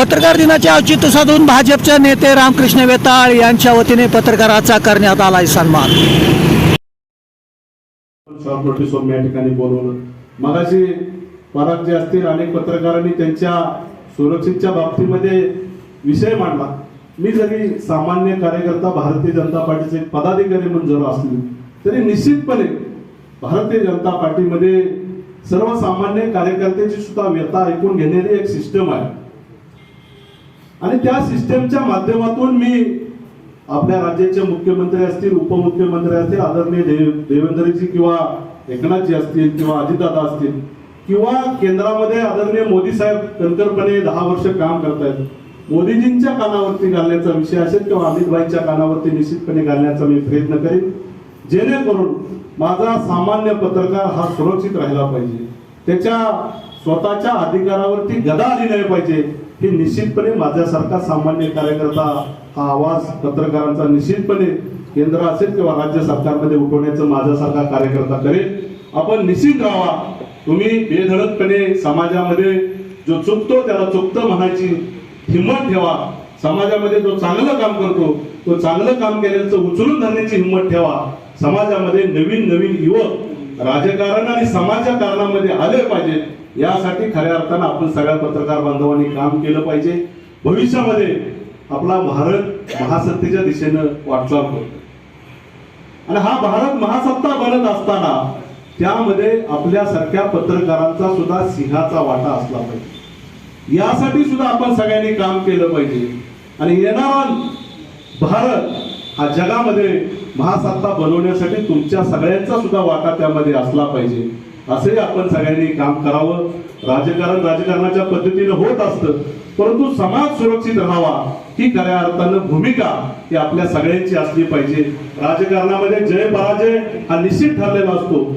पत्रकार दिनाचे औचित्य साधून भाजपचे नेते रामकृष्ण वेताळ यांच्या वतीने पत्रकाराचा करण्यात आलाय सन्मान. शॉर्ट नोटीसवर या ठिकाणी बोलवलं. मगाशी पराग जे असतील अनेक पत्रकारांनी त्यांच्या सुरक्षेच्या बाबतीमध्ये विषय मांडला. मी जरी सामान्य कार्यकर्ता भारतीय जनता पार्टीचे पदाधिकारी म्हणून जर असले तरी निश्चितपणे भारतीय जनता पार्टीमध्ये सर्वसामान्य कार्यकर्त्याची सुद्धा व्यथा ऐकून घेणारी एक सिस्टम आहे. आणि त्या सिस्टमच्या माध्यमातून मी आपल्या राज्याचे मुख्यमंत्री असतील उपमुख्यमंत्री असतील आदरणीय देव देवेंद्रजी किंवा एकनाथजी असतील किंवा अजितदादा असतील किंवा केंद्रामध्ये आदरणीय मोदी साहेब कणकरपणे दहा वर्ष काम करतायत. मोदीजींच्या कानावरती घालण्याचा विषय असेल किंवा अमितभाईंच्या कानावरती निश्चितपणे घालण्याचा मी प्रयत्न करेन. जेणेकरून माझा सामान्य पत्रकार हा सुरक्षित राहिला पाहिजे. त्याच्या स्वतःच्या अधिकारावरती गदा आली नाही पाहिजे. हे निश्चितपणे माझ्यासारखा सामान्य कार्यकर्ता हा आवाज पत्रकारांचा निश्चितपणे केंद्र असेल किंवा राज्य सरकारमध्ये उठवण्याचं माझ्यासारखा कार्यकर्ता करेल. आपण निश्चित राहा तुम्ही बेधडकपणे समाजामध्ये जो चुकतो त्याला चुकतं म्हणायची हिंमत ठेवा. समाजामध्ये जो चांगलं काम करतो तो चांगलं काम केल्याचं उचलून धरण्याची हिंमत ठेवा. समाजामध्ये नवीन नवीन युवक राजकारण आणि समाजच्या कारणामध्ये आले पाहिजेत यासाठी खऱ्या अर्थानं आपण सगळ्या पत्रकार बांधवांनी काम केलं पाहिजे. भविष्यामध्ये आपला भारत महासत्तेच्या दिशेनं वाटचाल करतो आणि हा भारत महासत्ता बनत असताना त्यामध्ये आपल्यासारख्या पत्रकारांचा सुद्धा सिंहाचा वाटा असला पाहिजे. यासाठी सुद्धा आपण सगळ्यांनी काम केलं पाहिजे. आणि येणारा भारत हा जगामध्ये महासत्ता बनवण्यासाठी तुमच्या सगळ्यांचा सुद्धा वाटा त्यामध्ये असला पाहिजे. असे आपण सगळ्यांनी काम करावं. राजकारण राजकारणाच्या पद्धतीने होत असतं. परंतु समाज सुरक्षित राहावा ही खऱ्या अर्थानं भूमिका ही आपल्या सगळ्यांची असली पाहिजे. राजकारणामध्ये जय पराजय हा निश्चित ठरलेला असतो.